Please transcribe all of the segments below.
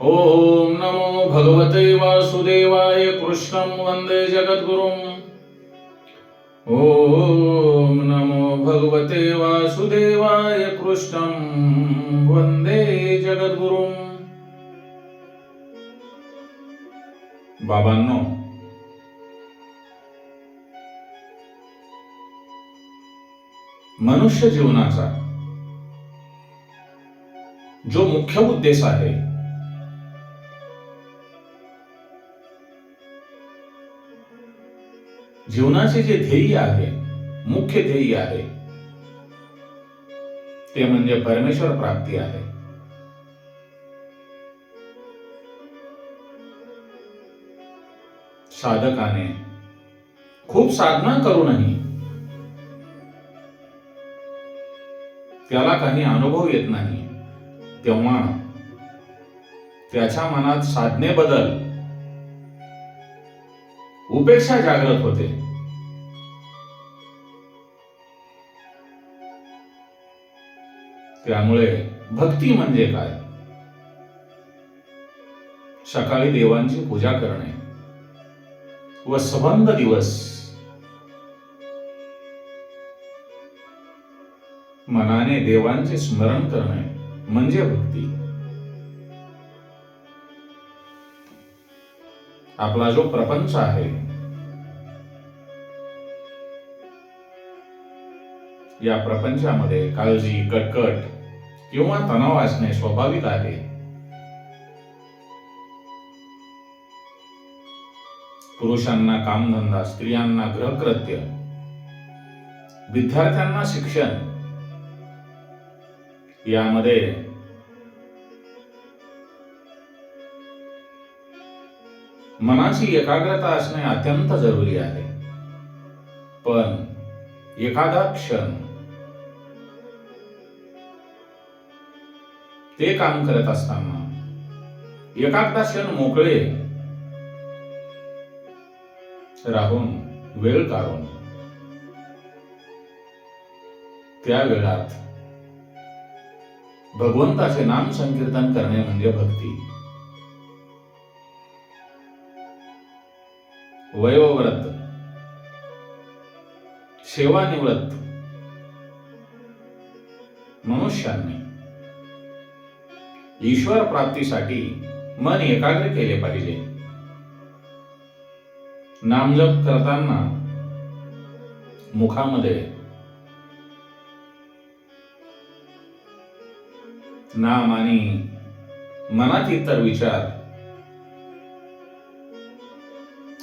ओम नमो भगवते वासुदेवाय कृष्णं वन्दे जगद्गुरुम् ओम नमो भगवते वासुदेवाय कृष्णं वन्दे जगद्गुरुम् बाबांनो मनुष्य जीवनाचा जो मुख्य उद्देश आहे जीवनाचे जे ध्येय आहे मुख्य ध्येय आहे ते म्हणजे परमेश्वर प्राप्ती आहे. साधकाने खूप साधना करूनही त्याला काही अनुभव येत नाही तेव्हा त्याच्या मनात साधनेबद्दल उपेक्षा जागृत होते. त्यामुळे भक्ती म्हणजे काय? सकाळी देवांची पूजा करणे व सबंध दिवस मनाने देवांचे स्मरण करणे म्हणजे भक्ती. आपला जो प्रपंच आहे. या प्रपंचामध्ये काळजी कटकट किंवा तणाव असणे स्वाभाविक आहे. पुरुषांना कामधंदा स्त्रियांना गृहकृत्य विद्यार्थ्यांना शिक्षण यामध्ये मनाची एकाग्रता असणे अत्यंत जरुरी आहे. पण एखादा क्षण ते काम करत असताना एखादा क्षण मोकळे राहून वेळ काढून त्या वेळात भगवंताचे नाम संकीर्तन करणे म्हणजे भक्ती. वयोव्रत सेवानिवृत्त मनुष्यांनी ईश्वर प्राप्तीसाठी मन एकाग्र केले पाहिजे. नामजप करताना मुखामध्ये नाम आणि मनात इतर विचार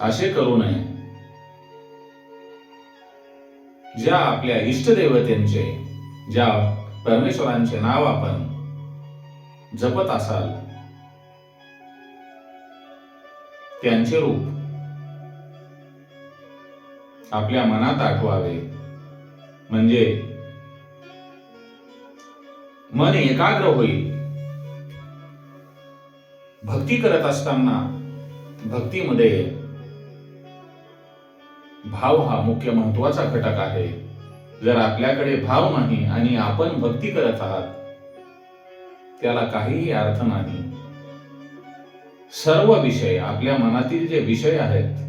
असे करू नये. ज्या आपल्या इष्टदेवतेंचे ज्या परमेश्वरांचे नाव आपण जपत असाल त्यांचे रूप आपल्या मनात आठवावे. म्हणजे मन एकाग्र होईल. भक्ती करत असताना भक्तीमध्ये भाव हा मुख्य महत्त्वाचा घटक आहे. जर आपल्याकडे भाव नाही आणि आपण भक्ती करत आहात त्याला काहीही अर्थ नाही. सर्व विषय आपल्या मनातील जे विषय आहेत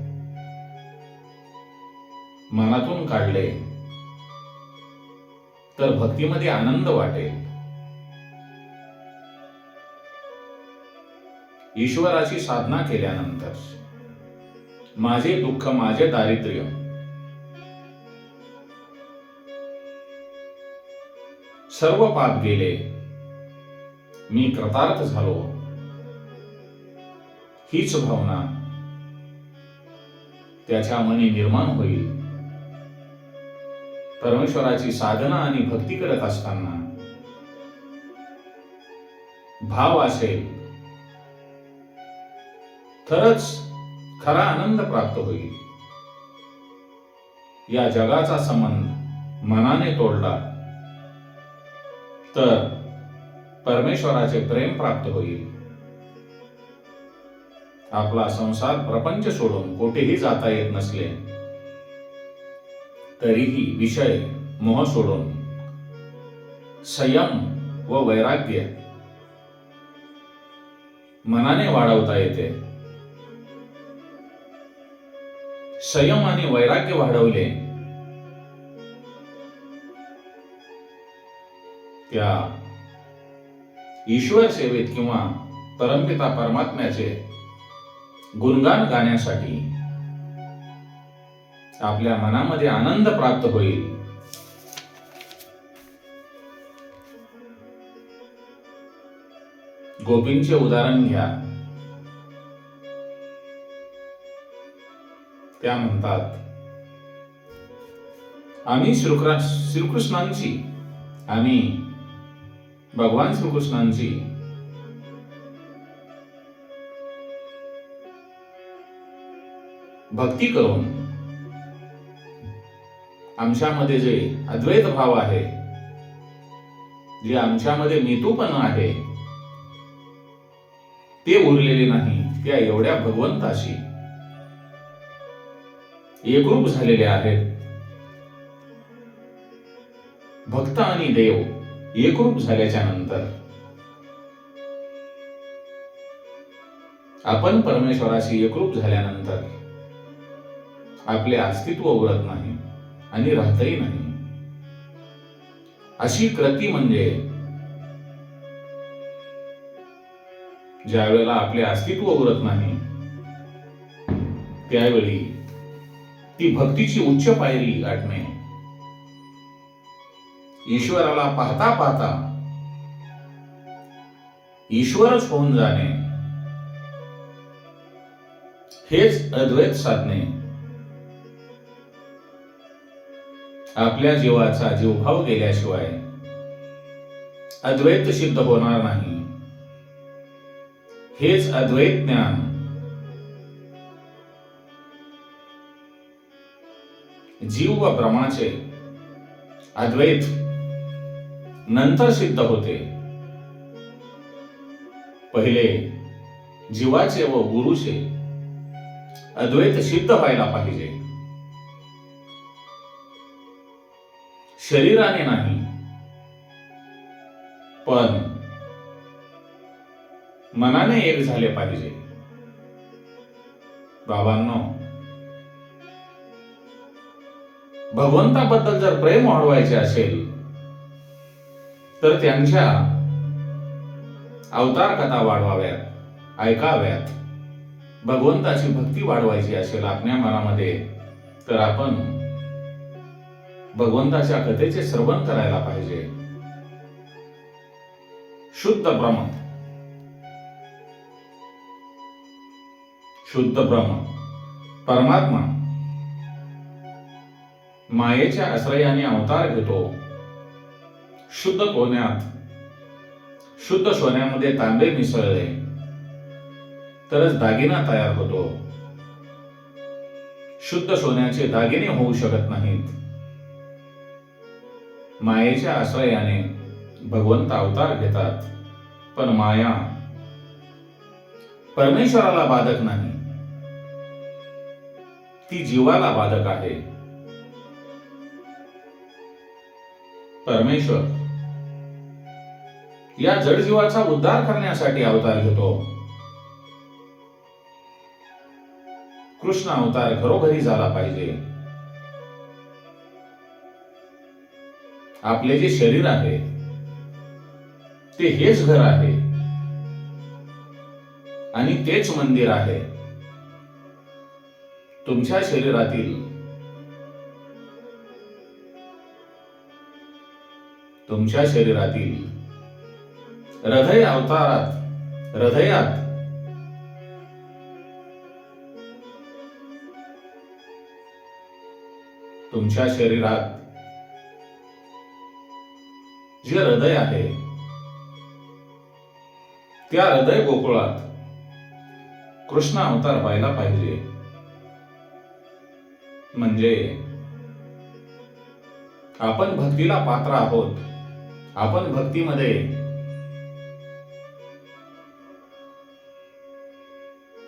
मनातून काढले तर भक्तीमध्ये आनंद वाटेल. ईश्वराची साधना केल्यानंतर माझे दुःख माझे दारिद्र्य. सर्व पाप गेले. मी कृतार्थ झालो. हीच भावना त्याच्या मनी निर्माण होईल. परमेश्वराची साधना आणि भक्ती करत असताना भाव असेल. तरच खरा आनंद प्राप्त होईल. या जगाचा संबंध मनाने तोडला तर परमेश्वराचे प्रेम प्राप्त होईल. आपला संसार प्रपंच सोडून कुठेही जाता येत नसले तरीही विषय मोह सोडून संयम व वैराग्य मनाने वाढवता येते. संयम आणि वैराग्य वाढवले. त्या ईश्वर सेवेत किंवा परमपिता परमात्म्याचे गुणगान गाण्यासाठी आपल्या मनामध्ये आनंद प्राप्त होईल. गोपींचे उदाहरण घ्या. त्या म्हणतात आम्ही श्रीकृ श्रीकृष्णांची आम्ही भगवान श्रीकृष्णांची भक्ती करून आमच्यामध्ये जे अद्वैत भाव आहे जे आमच्यामध्ये मितूपण आहे ते उरलेले नाही त्या एवढ्या भगवंताशी एकरूप झालेले आहेत. भक्त आणि देव एकरूप झाल्याच्यानंतर आपण परमेश्वराशी एकरूप झाल्यानंतर आपले अस्तित्व उरत नाही आणि राहतही नाही. अशी कृती म्हणजे ज्या वेळेला आपले अस्तित्व उरत नाही त्यावेळी ती भक्तीची उच्च पायरी गाठणे. ईश्वराला पाहता पाहता ईश्वरच होऊन जाणे. हेच अद्वैत साधणे आपल्या जीवाचा जीवभाव गेल्याशिवाय अद्वैत सिद्ध होणार नाही. हेच अद्वैत ज्ञान. जीव व ब्रह्माचे अद्वैत नंतर सिद्ध होते. पहिले जीवाचे व गुरुचे अद्वैत सिद्ध व्हायला पाहिजे. शरीराने नाही पण मनाने एक झाले पाहिजे. बाबांनो भगवंताबद्दल जर प्रेम वाढवायचे असेल तर त्यांच्या अवतार कथा वाढवाव्यात ऐकाव्यात. भगवंताची भक्ती वाढवायची असेल आपल्या मनामध्ये तर आपण भगवंताच्या कथेचे श्रवण करायला पाहिजे. शुद्ध ब्रह्म. शुद्ध ब्रह्म. परमात्मा. मायेच्या आश्रयाने अवतार घेतो. शुद्ध कोण्यात? शुद्ध सोन्यामध्ये तांबे मिसळले. तरच दागिना तयार होतो. शुद्ध सोन्याचे दागिने होऊ शकत नाहीत. मायेच्या आश्रयाने भगवंत अवतार घेतात. पण माया परमेश्वराला बाधक नाही. ती जीवाला बाधक आहे. परमेश्वर. या जडजीवाचा उद्धार करण्यासाठी अवतार घेतो. कृष्ण अवतार घरोघरी झाला पाहिजे. आपले जे शरीर आहे ते हेच घर आहे. आणि तेच मंदिर आहे. तुमच्या शरीरातील तुमच्या शरीरातील हृदय अवतारात हृदयात तुमच्या शरीरात जे हृदय आहे त्या हृदय गोकुळात कृष्ण अवतार व्हायला पाहिजे. म्हणजे आपण भक्तीला पात्र आहोत. आपण भक्तीमध्ये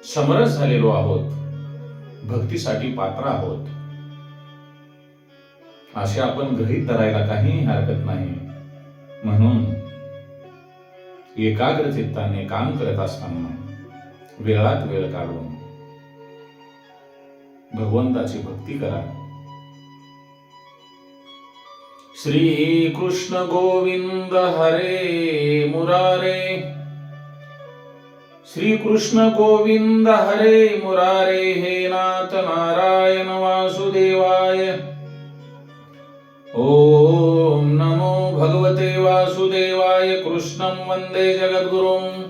समरस झालेलो आहोत भक्तीसाठी पात्र आहोत. असे आपण गृहीत धरायला काहीही हरकत नाही. म्हणून एकाग्र चित्ताने काम करत असताना वेळात वेळ काढून भगवंताची भक्ती करा. श्रीकृष्ण गोविंद हरे मुरारे। श्रीकृष्ण गोविन्द गोविंद हरे मुरारे हे नाथ नारायण वासुदेवाय। ओम नमो भगवते वासुदेवाय कृष्णं वन्दे जगद्गुरुम्।